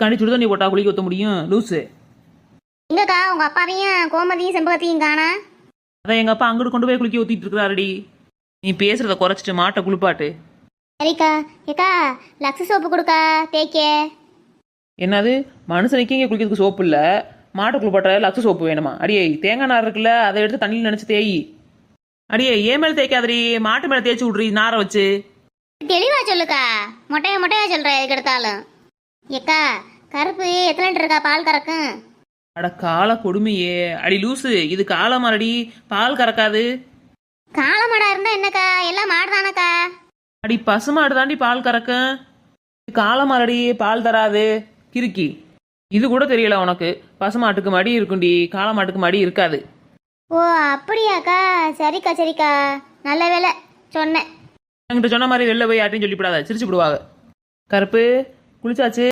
கண்டி சுடு தண்ணி போட்டா குளிக்க ஊற்ற முடியும். லூஸு எங்கக்கா உங்க அப்பாவையும் கோமதியும் செம்பகத்தையும் காணா. அதான் எங்கள் அப்பா அங்கிட்டு கொண்டு போய் குளிக்க ஊற்றிட்டு இருக்கிறாருடி. நீ பேசுறத குறைச்சிட்டு மாட்டை குளிப்பாட்டு. சரிக்கா. ஏக்கா லக்ஸ் சோப்பு கொடுக்கா தேய்க்க. என்னது? மனுஷனுக்கு இங்கே குளிக்கிறதுக்கு சோப்பு இல்லை. மாட்டை குளிப்பாட்ட லக்ஸ் சோப்பு வேணுமா? அடியே தேங்காய் நார் இருக்குல்ல அதை எடுத்து தண்ணியில் நினச்சி தேய். அடியே ஏன் மேலே தேய்க்காதடி? மாட்டு மேலே தேய்ச்சி விட்றி நாரை வச்சு. தெளிவா சொல்லுக்கா. மொட்டையா மொட்டையா சொல்ற எதுக்கு எடுத்தாலும் ஏக்கா கருப்பு எத்தனை லிட்டர் இருக்கா பால் கறக்கும்? அட கால கொடுமையே. அடி லூசு இது காலமாரடி பால் கறக்காது. காளமாடா இருந்தா என்னக்கா? எல்லாம் மாடு தானக்கா அடி பசுமாடு தாண்டி பால் கறக்கும். இது காலமாரடி பால் தராது. கிறுக்கி. இது கூட தெரியல உனக்கு. பசுமாட்டுக்கு மடி இருக்கும்டி காளமாட்டுக்கு மடி இருக்காது. ஓ அப்படியாக்கா. சரிக்கா சரிக்கா. நல்ல வேலை சொன்னேன். என்கிட்ட சொன்ன மாதிரி வெளில போய் யார்ட்டையும் சொல்லிவிடாத. சிரிச்சு விடுவாங்க கருப்பு குளிச்சாச்சு.